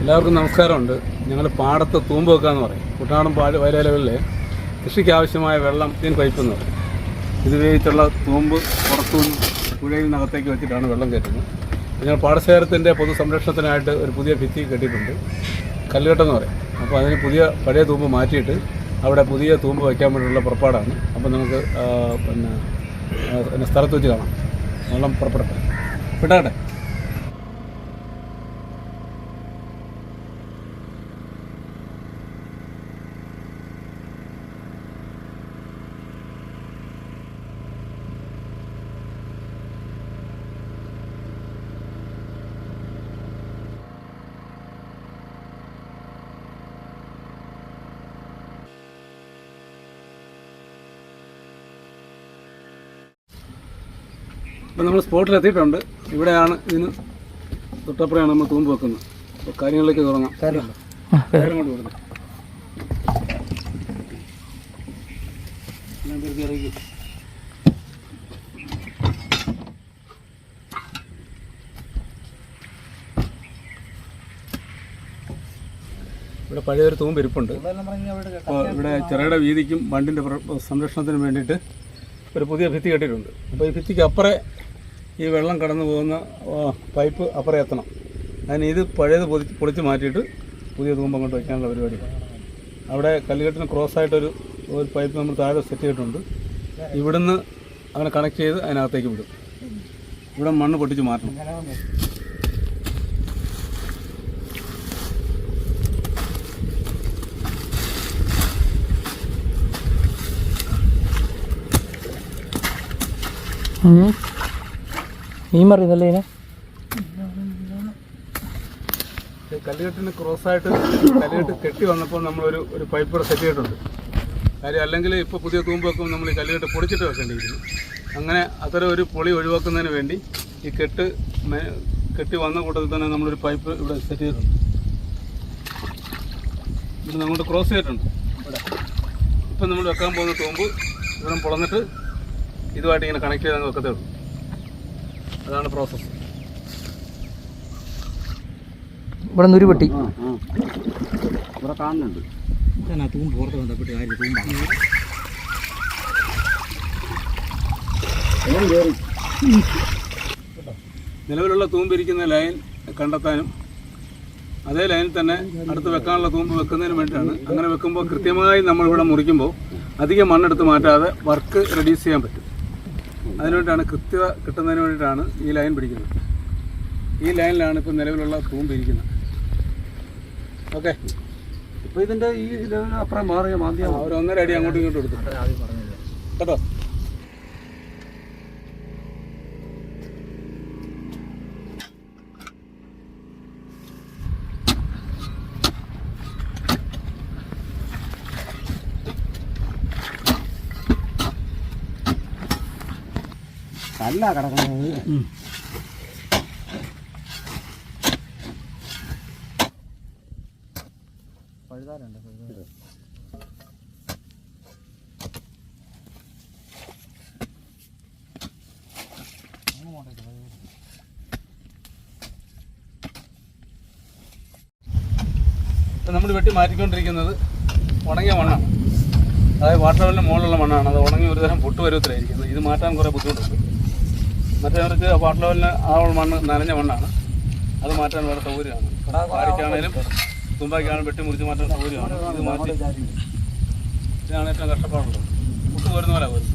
എല്ലാവർക്കും നമസ്കാരമുണ്ട്. ഞങ്ങൾ പാടത്ത് തൂമ്പ് വെക്കാന്ന് പറയും. കുട്ടനാടൻ പാട് വയലേലകളിൽ കൃഷിക്ക് ആവശ്യമായ വെള്ളം ഇതിന് പൈപ്പ് എന്ന് പറയും. ഇത് ഉപയോഗിച്ചുള്ള തൂമ്പ് പുറത്തുനിന്ന് പുഴയിൽ നിന്നകത്തേക്ക് വെച്ചിട്ടാണ് വെള്ളം കയറ്റുന്നത്. ഞങ്ങൾ പാടശേഖരത്തിന്റെ പൊതുസംരക്ഷണത്തിനായിട്ട് ഒരു പുതിയ ഭിത്തി കെട്ടിയിട്ടുണ്ട്. കല്ലുകെട്ടെന്ന് പറയും. അപ്പോൾ അതിന് പുതിയ പഴയ തൂമ്പ് മാറ്റിയിട്ട് അവിടെ പുതിയ തൂമ്പ് വയ്ക്കാൻ വേണ്ടിയുള്ള പുറപ്പാടാണ്. അപ്പോൾ നമുക്ക് പിന്നെ സ്ഥലത്ത് വെച്ച് കാണാം. വെള്ളം പുറപ്പെടട്ടെ. വിട്ടാട്ടെ അപ്പോൾ നമ്മൾ സ്പോട്ടിലെത്തിയിട്ടുണ്ട് ഇവിടെയാണ് ഇതിന് തൊട്ടപ്പുറയാണ് നമ്മൾ തൂമ്പ് വെക്കുന്നത്. അപ്പോൾ കാര്യങ്ങളിലേക്ക് തുടങ്ങാം. കാര്യം കൊണ്ട് കൊടുക്കാം. ഇവിടെ പഴയൊരു തൂമ്പ് ഇരിപ്പുണ്ട്. അപ്പോൾ ഇവിടെ ചിറയുടെ വീതിക്കും വണ്ടിന്റെ സംരക്ഷണത്തിനും വേണ്ടിയിട്ട് ഒരു പുതിയ ഭിത്തി കെട്ടിയിട്ടുണ്ട്. അപ്പോൾ ഈ ഭിത്തിക്ക് അപ്പുറേ ഈ വെള്ളം കടന്നു പോകുന്ന പൈപ്പ് അപ്പുറേ എത്തണം. അതിന് ഇത് പഴയത് പൊതി പൊളിച്ച് മാറ്റിയിട്ട് പുതിയ തൂമ്പം കൊണ്ട് വയ്ക്കാനുള്ള പരിപാടി. അവിടെ കല്ലുകെട്ടിന് ക്രോസ് ആയിട്ടൊരു ഒരു പൈപ്പ് നമ്മൾ താഴെ സെറ്റ് ചെയ്തിട്ടുണ്ട്. ഇവിടുന്ന് അവനെ കണക്ട് ചെയ്ത് അതിനകത്തേക്ക് വിടും. ഇവിടെ മണ്ണ് പൊട്ടിച്ച് മാറ്റണം. മീൻ മറിയുന്നല്ലേ ഇതിനെ? ഈ കല്ലുകെട്ടിന് ക്രോസ് ആയിട്ട് കല്ലുകെട്ട് കെട്ടി വന്നപ്പോൾ നമ്മളൊരു ഒരു പൈപ്പ് കൂടെ സെറ്റ് ചെയ്തിട്ടുണ്ട്. കാര്യം അല്ലെങ്കിൽ ഇപ്പോൾ പുതിയ തൂമ്പ് വെക്കുമ്പോൾ നമ്മൾ ഈ കല്ലുകെട്ട് പൊളിച്ചിട്ട് വെക്കേണ്ടിയിരുന്നു അങ്ങനെ അത്തരം ഒരു പൊളി ഒഴിവാക്കുന്നതിന് വേണ്ടി ഈ കെട്ട് കെട്ടി വന്ന കൂട്ടത്തിൽ തന്നെ നമ്മളൊരു പൈപ്പ് ഇവിടെ സെറ്റ് ചെയ്തിട്ടുണ്ട്. ഇവിടെ അങ്ങോട്ട് ക്രോസ് ചെയ്തിട്ടുണ്ട്. ഇവിടെ. ഇപ്പം നമ്മൾ വെക്കാൻ പോകുന്ന തൂമ്പ് ഇവിടെ പൊളന്നിട്ട് ഇതുമായിട്ട് ഇങ്ങനെ കണക്ട് ചെയ്ത് വെക്കത്തേ ഉള്ളൂ. അതാണ് പ്രോസസ്സ് ഇവിടെ നിന്ന് ഒരു പെട്ടി ഇവിടെ കാണുന്നുണ്ട്. തൂമ്പ് പുറത്ത് ബന്ധപ്പെട്ട് കാര്യം തൂമ്പാണ് നിലവിലുള്ള തൂമ്പിരിക്കുന്ന ലൈൻ കണ്ടെത്താനും അതേ ലൈനിൽ തന്നെ അടുത്ത് വെക്കാനുള്ള തൂമ്പ് വെക്കുന്നതിന് വേണ്ടിയിട്ടാണ്. അങ്ങനെ വെക്കുമ്പോൾ കൃത്യമായി നമ്മളിവിടെ മുറിക്കുമ്പോൾ അധികം മണ്ണെടുത്ത് മാറ്റാതെ വർക്ക് റെഡ്യൂസ് ചെയ്യാൻ പറ്റും. അതിനുവേണ്ടിയാണ് കൃത്യത കിട്ടുന്നതിന് വേണ്ടിയിട്ടാണ് ഈ ലൈൻ പിടിക്കുന്നത്. ഈ ലൈനിലാണ് ഇപ്പോൾ നിലവിലുള്ള തൂമ്പ് ഇരിക്കുന്നത്. ഓക്കെ. ഇപ്പൊ ഇതിന്റെ ഈ ലെവലിന് അപ്പുറം മാറിയ മാധ്യമം ഒരു ഒന്നര അടി അങ്ങോട്ടും ഇങ്ങോട്ടും എടുത്തു. കേട്ടോ? കല്ല കിടക്കുന്നത് നമ്മൾ വെട്ടി മാറ്റിക്കൊണ്ടിരിക്കുന്നത് ഉണങ്ങിയ മണ്ണാണ്. അതായത് വാട്ടർ മുകളിലുള്ള മണ്ണാണ്. അത് ഉണങ്ങി ഒരുതരം തരം പൊട്ട് ഇത് മാറ്റാൻ കുറേ ബുദ്ധിമുട്ടുണ്ട്. മറ്റവർക്ക് വാട്ടർ ലെവലിന് ആ മണ്ണ് നനഞ്ഞ മണ്ണാണ്. അത് മാറ്റാൻ വേറെ സൗകര്യമാണ്. പാടിക്കാണേലും തുമ്പാക്കാണെങ്കിലും വെട്ടി മുറിച്ച് മാറ്റാൻ സൗകര്യമാണ്. ഇത് മാറ്റി ഇതാണ് ഏറ്റവും കഷ്ടപ്പാടുള്ളത്. മുട്ട് പോരുന്ന പോലെ പോരും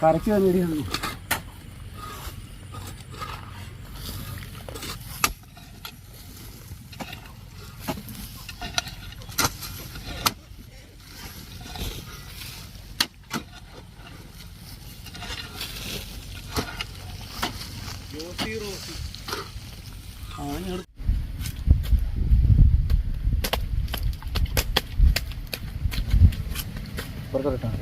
കരച്ച് വന്നിരിക്കുന്നു ആ ഞാൻ പുറത്തോട്ടാണ്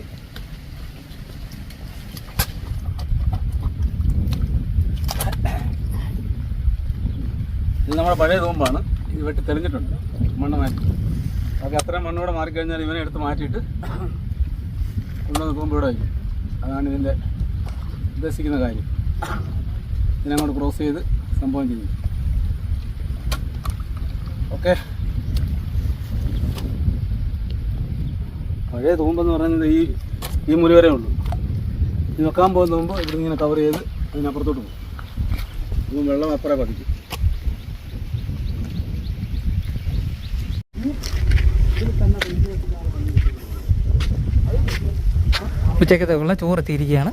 ഇത് നമ്മുടെ പഴയ തൂമ്പാണ് ഇത് വെട്ടി തെളിഞ്ഞിട്ടുണ്ട്. മണ്ണ് മാറ്റി. ബാക്കി അത്രയും മണ്ണൂടെ മാറിക്കഴിഞ്ഞാൽ ഇവനെ എടുത്ത് മാറ്റിയിട്ട് കൊണ്ടുവന്ന് ഇവിടെ വയ്ക്കും. അതാണ് ഇതിന്റെ ഉദ്ദേശിക്കുന്ന കാര്യം. ഇതിനങ്ങോട്ട് ക്രോസ് ചെയ്ത് സംഭവം ചെയ്യും ഓക്കെ. പഴയ തൂമ്പെന്ന് പറയുന്നത് ഈ ഈ മുറി വരെ ഉള്ളൂ. ഇത് വെക്കാൻ പോകുന്ന മുമ്പ് ഇവിടെ ഇങ്ങനെ കവർ ചെയ്ത് അതിനപ്പുറത്തോട്ട് പോകും. ഇപ്പം വെള്ളം അപ്പുറം പതിക്കും. ഉച്ചക്കത്തേക്കുള്ള ചോറ് എത്തിയിരിക്കുകയാണ്.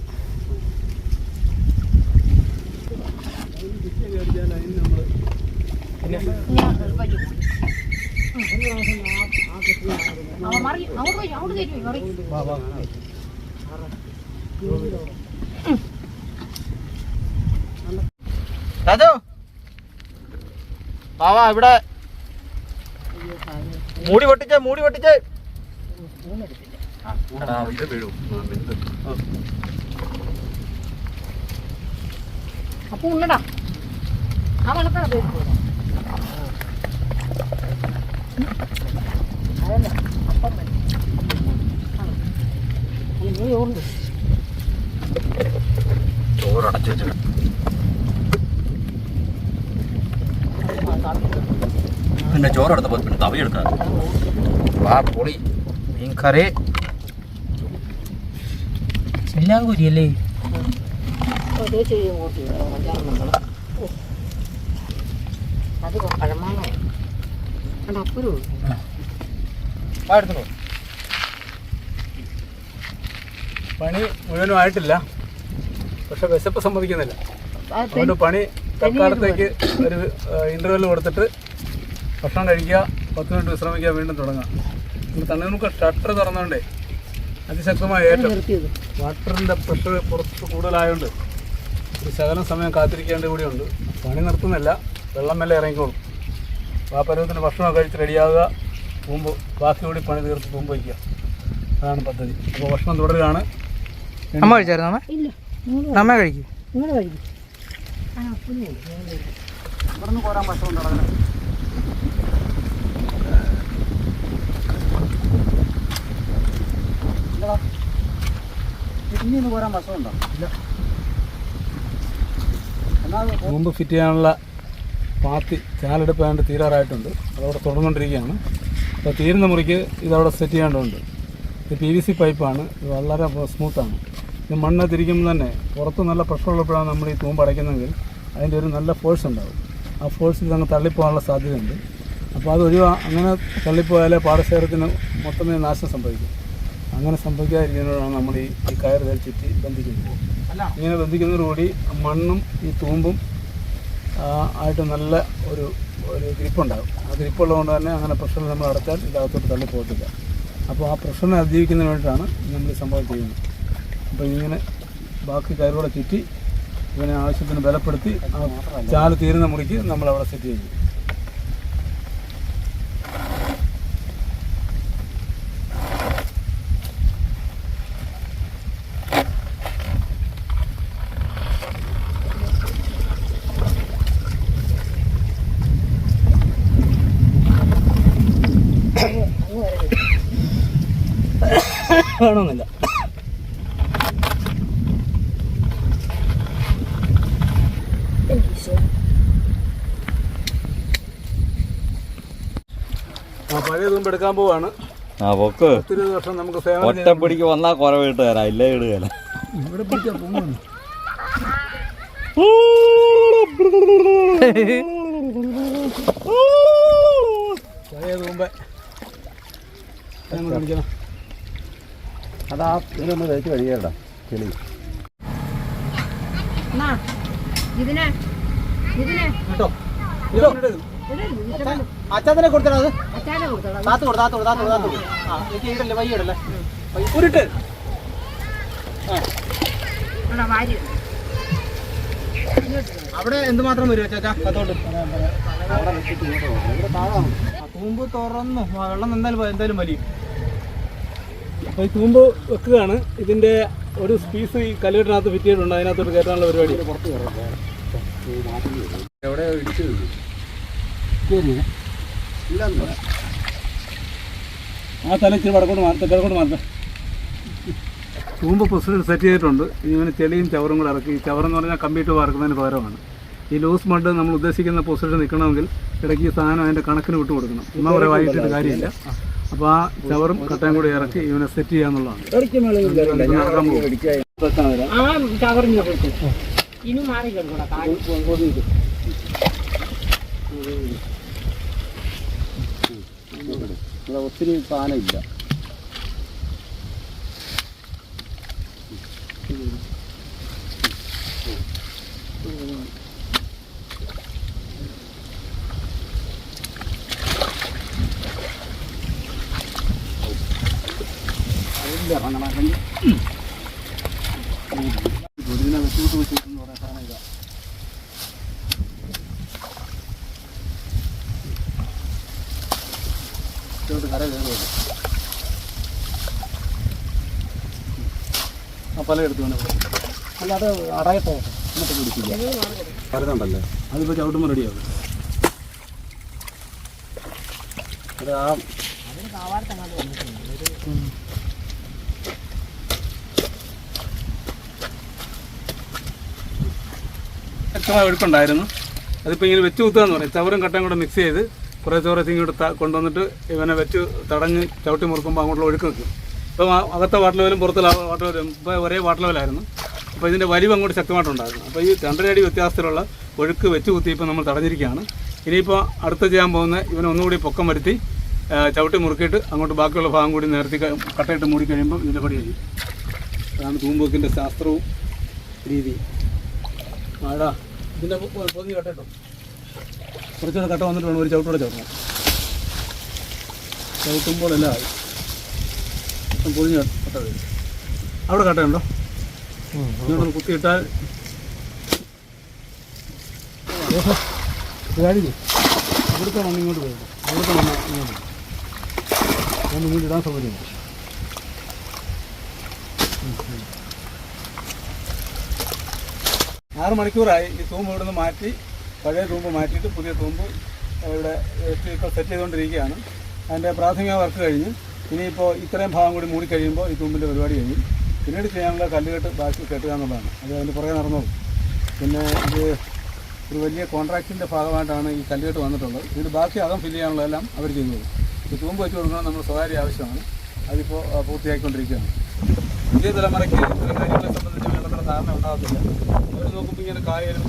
രാജു ബാവാ ഇവിടെ മൂടി പൊട്ടിച്ച് മൂടി പൊട്ടിച്ചേ അപ്പൊ ഉള്ളടാ ആ വെള്ളത്തിനകത്ത് പേര്. അതല്ല, അപ്പം. അല്ല, നീ ചോറുണ്ട്. പിന്നെ ചോറെടുത്തപ്പോൾ പിന്നെ തവയെടുക്കാം വാ പൊളി. മീൻകറി. എല്ലാം കൂരിയല്ലേ. അത് പഴമാണോ അപ്പുറം എടുത്തോ പണി മുഴുവനും ആയിട്ടില്ല പക്ഷെ വിശപ്പ് സമ്മതിക്കുന്നില്ല. അതുകൊണ്ട് പണി തൽക്കാലത്തേക്ക് ഒരു ഇന്റർവെൽ കൊടുത്തിട്ട് ഭക്ഷണം കഴിക്കുക പത്ത് മിനിറ്റ് വിശ്രമിക്കുക വീണ്ടും തുടങ്ങാം തണ്ണീർമുക്ക ഷട്ടർ തുറന്നുകൊണ്ടേ അതിശക്തമായ ഏറ്റവും വാട്ടറിന്റെ വാട്ടറിന്റെ പ്രഷർ പുറത്ത് കൂടുതലായതുകൊണ്ട് ഒരു ശകലം സമയം കാത്തിരിക്കേണ്ട കൂടിയുണ്ട്. പണി നിർത്തുന്നില്ല. വെള്ളം മെല്ലെ ഇറങ്ങിക്കോളും. ആ പരുവത്തിന് ഭക്ഷണം കഴിച്ച് റെഡിയാവുക. പൂമ്പ് ബാക്കി കൂടി പണി തീർത്ത് പൂമ്പ് വയ്ക്കുക. അതാണ് പദ്ധതി. അപ്പോൾ ഭക്ഷണം തുടരുകയാണ്. അമ്മ കഴിച്ചായിരുന്നു അമ്മ? ഇല്ല. അമ്മ കഴിക്കും. നിങ്ങൾ മുമ്പ് ഫിറ്റ് ചെയ്യാനുള്ള പാത്തി ചാലെടുപ്പ് ഏതാണ്ട് തീരാറായിട്ടുണ്ട്. അതവിടെ തുടർന്നുകൊണ്ടിരിക്കുകയാണ്. അപ്പോൾ തീരുന്ന മുറിക്ക് ഇതവിടെ സെറ്റ് ചെയ്യേണ്ടതുണ്ട്. ഇത് പി വി സി പൈപ്പാണ് ഇത് വളരെ സ്മൂത്താണ് ഇത് മണ്ണ് തിരിക്കുമ്പോൾ തന്നെ പുറത്ത് നല്ല പ്രഷറുള്ളപ്പോഴാണ് നമ്മൾ ഈ തൂമ്പ് അടയ്ക്കുന്നതെങ്കിൽ അതിന്റെ ഒരു നല്ല ഫോഴ്സ് ഉണ്ടാകും ആ ഫോഴ്സിൽ അങ്ങ് തള്ളിപ്പോകാനുള്ള സാധ്യതയുണ്ട്. അപ്പോൾ അത് ഒഴിവാ അങ്ങനെ തള്ളിപ്പോയാലേ പാടശേഖരത്തിന് മൊത്തമേ നാശം സംഭവിക്കും. അങ്ങനെ സംഭവിക്കാതിരിക്കുന്നതാണ് നമ്മൾ ഈ ഈ കയർ ചുറ്റി ബന്ധിക്കുന്നത്. ഇങ്ങനെ ബന്ധിക്കുന്നതോടുകൂടി മണ്ണും ഈ തൂമ്പും ആയിട്ട് നല്ല ഒരു ഒരു ഗ്രിപ്പുണ്ടാകും. ആ ഗ്രിപ്പുള്ളതുകൊണ്ട് തന്നെ അങ്ങനെ പ്രഷറിൽ നമ്മൾ അടച്ചാൽ ഇതകത്തോട്ട് തള്ളി പോകത്തില്ല അപ്പോൾ ആ പ്രഷറിനെ അതിജീവിക്കുന്നതിന് വേണ്ടിയിട്ടാണ് നമ്മൾ ഈ സംഭവം ചെയ്യുന്നത്. അപ്പോൾ ഇങ്ങനെ ബാക്കി കയറോടെ ചുറ്റി ഇവനെ ആവശ്യത്തിന് ബലപ്പെടുത്തി ചാൽ തീരുന്ന മുറിക്ക് നമ്മൾ അവിടെ സെറ്റ് ചെയ്യും. വേണമെന്നില്ല എടുക്കാൻ പോവാണ്. ആ പൊക്ക്. ഒത്തിരി വർഷം നമുക്ക് സേവനം കുറവ് ഇട്ട് തരാം. ഇല്ലേ ഇടുകയല്ല ഇവിടെ പോകുന്നു അതാ ഇതിനെ നമ്മൾ തേച്ച് കഴിയണ്ട ചെളി ഇതിനെ ഇതിനെ. കേട്ടോ. അച്ഛനെ കൊടുത്തടാ അത് താത്ത് കൊടു താത്ത് കൊടു താത്ത് കൊടു താത്ത് കൊടു. ആ എനിക്ക് ഇടല്ലേ വൈ ഇടല്ലേ ഉരുട്ട് ഇവിടെ വാരി അവിടെ എന്തുമാത്രം വരും ചേച്ചാ തൂമ്പ് തുറന്നു. വെള്ളം എന്തായാലും എന്തായാലും വലിയ അപ്പോൾ ഈ തൂമ്പ് വെക്കുകയാണ്. ഇതിന്റെ ഒരു സ്പീസ് ഈ കല്ലുകെട്ടിനകത്ത് ഫിറ്റ് ചെയ്തിട്ടുണ്ട് അതിനകത്തോട്ട് കയറ്റാനുള്ള പരിപാടി. പുറത്ത് കയറാം. എവിടെ ഇടിച്ചു ആ തല ഇച്ചിരി വടക്കോട്ട് മാറത്തെ കിഴക്കോട്ട് മാറത്തെ തൂമ്പ് പൊസിഷൻ സെറ്റ് ചെയ്തിട്ടുണ്ട്. ഇങ്ങനെ ഇവന് ചെളിയും ചവറും കൂടെ ഇറക്കി. ഈ ചവറെന്ന് പറഞ്ഞാൽ കമ്പ്യൂട്ടർ വാർക്കുന്നതിന് പകരമാണ്. ഈ ലൂസ് മഡ് നമ്മൾ ഉദ്ദേശിക്കുന്ന പൊസിഷൻ നിൽക്കണമെങ്കിൽ ഇടയ്ക്ക് ഈ സാധനം അതിന്റെ കണക്കിന് വിട്ടു കൊടുക്കണം. ചുമ്മാ കുറേ വൈകിട്ട് കാര്യമില്ല. അപ്പോൾ ആ ചവറും കട്ടയും കൂടി ഇറക്കി ഇവനെ സെറ്റ് ചെയ്യാന്നുള്ളതാണ് ഇവന് നടക്കാൻ പോകും. വെക്കാൻ വരാം. ആ ചവറിഞ്ഞ കൊടുത്തു ഇനി മാറി കിടക്കണം കാര്യം ഇവിടെ ഒത്തിരി സാധനമില്ല. ഇല്ല ഇതിനെ വെച്ചുകൂട്ട് വെച്ചിട്ട് എന്ന് പറയാൻ സാധനം ഇതാ. ആ പല എടുത്തു അല്ല അത് അടയട്ടെ എന്നിട്ട് പിടിക്കില്ല. വരുന്നുണ്ടല്ലേ അതിപ്പോൾ ചവിട്ടുമ്പോൾ റെഡിയാവും. അത് ആ വ്യക്തമായ ഒഴുക്കുണ്ടായിരുന്നു അതിപ്പോൾ ഇങ്ങനെ വെച്ച് കുത്തുകയെന്ന് പറയും ചവറും കട്ടയും കൂടെ മിക്സ് ചെയ്ത് കുറേ ചോറച്ച് ഇങ്ങോട്ട് കൊണ്ടുവന്നിട്ട് ഇവനെ വെച്ച് തടഞ്ഞ് ചവിട്ടി മുറുക്കുമ്പോൾ അങ്ങോട്ടുള്ള ഒഴുക്ക് നിൽക്കും ഇപ്പം അകത്തെ വാട്ടർ ലെവലും പുറത്തെ വാട്ടർ ലെവലും ഇപ്പോൾ ഒരേ വാട്ടർ ലെവലായിരുന്നു അപ്പോൾ ഇതിന്റെ വലിവ് അങ്ങോട്ട് ശക്തമായിട്ടുണ്ടായിരുന്നു. അപ്പോൾ ഈ രണ്ടര അടി വ്യത്യാസത്തിലുള്ള ഒഴുക്ക് വെച്ച് കുത്തിയപ്പോൾ നമ്മൾ തടഞ്ഞിരിക്കുകയാണ്. ഇനിയിപ്പോൾ അടുത്ത് ചെയ്യാൻ പോകുന്ന ഇവനെ ഒന്നുകൂടി പൊക്കം വരുത്തി ചവിട്ടി മുറുക്കിയിട്ട് അങ്ങോട്ട് ബാക്കിയുള്ള ഭാഗം കൂടി നേരത്തി കട്ടയിട്ട് മൂടി കഴിയുമ്പോൾ ഇതിന്റെ പടി കഴിയും. അതാണ് തൂമ്പോക്കിന്റെ ശാസ്ത്രവും രീതി. ആടാ ഇതിന്റെ പൊതി കട്ടോ. കുറച്ചുകൂടെ കട്ട വന്നിട്ട് വേണം ഒരു ചവിട്ടോടെ ചവിട്ടണം. ചവിട്ടുമ്പോൾ എല്ലാം ആയി. ഇപ്പം പൊതിഞ്ഞ് കട്ട വരും അവിടെ കട്ടയുണ്ടോ ഇങ്ങോട്ടൊന്ന് കുത്തിയിട്ടാൽ ഇവിടുത്തെ മണ്ണ് ഇങ്ങോട്ട് വരും. ഇവിടുത്തെ മണ്ണ് ഇങ്ങോട്ട്. ഞാൻ ഇങ്ങോട്ട് ഇടാൻ സൗകര്യമുണ്ട് ആറ് മണിക്കൂറായി. ഈ തൂമ്പ് ഇവിടുന്ന് മാറ്റി പഴയ തൂമ്പ് മാറ്റിയിട്ട് പുതിയ തൂമ്പ് ഇവിടെ ഇപ്പോൾ സെറ്റ് ചെയ്തുകൊണ്ടിരിക്കുകയാണ്. അതിന്റെ പ്രാഥമിക വർക്ക് കഴിഞ്ഞ് ഇനിയിപ്പോൾ ഇത്രയും ഭാഗം കൂടി മൂടി കഴിയുമ്പോൾ ഈ തുമ്പിന്റെ പരിപാടി കഴിയും പിന്നീട് ചെയ്യാനുള്ള കല്ലുകെട്ട് ബാക്കി കെട്ടുക എന്നുള്ളതാണ്. അത് അതിന്റെ പുറകെ നടന്നോളും. പിന്നെ ഇത് ഒരു വലിയ കോൺട്രാക്റ്റിന്റെ ഭാഗമായിട്ടാണ് ഈ കല്ലുകെട്ട് വന്നിട്ടുള്ളത്. ഇതിന് ബാക്കി അകം ഫില്ല് ചെയ്യാനുള്ളതെല്ലാം അവർ ചെയ്യുന്നത് ഈ തൂമ്പ് വെച്ച് കൊടുക്കണം നമ്മൾ സ്വകാര്യ ആവശ്യമാണ്. അതിപ്പോൾ പൂർത്തിയാക്കിക്കൊണ്ടിരിക്കുകയാണ് പുതിയ തലമുറയ്ക്ക് ഇത്തരം കാര്യങ്ങളെ സംബന്ധിച്ച് വേണ്ടത്ര ധാരണ ഉണ്ടാകത്തില്ല. അവർ നോക്കുമ്പോൾ ഇങ്ങനെ കായലും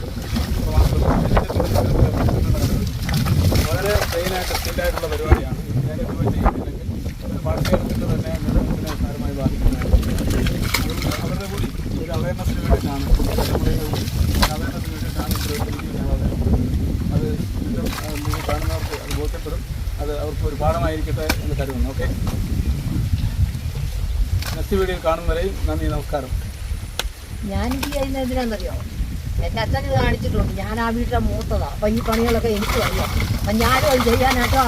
വളരെ പ്ലെയിനായിട്ട് സ്റ്റില്ലായിട്ടുള്ള പരിപാടിയാണ്. നേരെ പാഠ്യത്തിൽ തന്നെ സാരമായി അതുകൊണ്ട് അവരുടെ കൂടി ഒരു. അത് അത് അവർക്ക് ഒരു പാഠമായിരിക്കട്ടെ എന്ന് കരുതുന്നു വീഡിയോ നന്ദി നമസ്കാരം ഞാൻ കാണിച്ചിട്ടുണ്ട്. ഞാൻ ആ വീട്ടിലെ മൂത്തതാണ് അപ്പം ഈ പണികളൊക്കെ എനിക്ക് അറിയാം. അപ്പം ഞാനും അത് ചെയ്യാനായിട്ടോ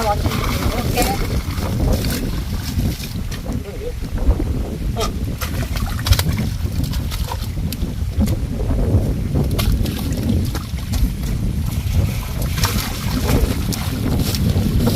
ഓക്കെ?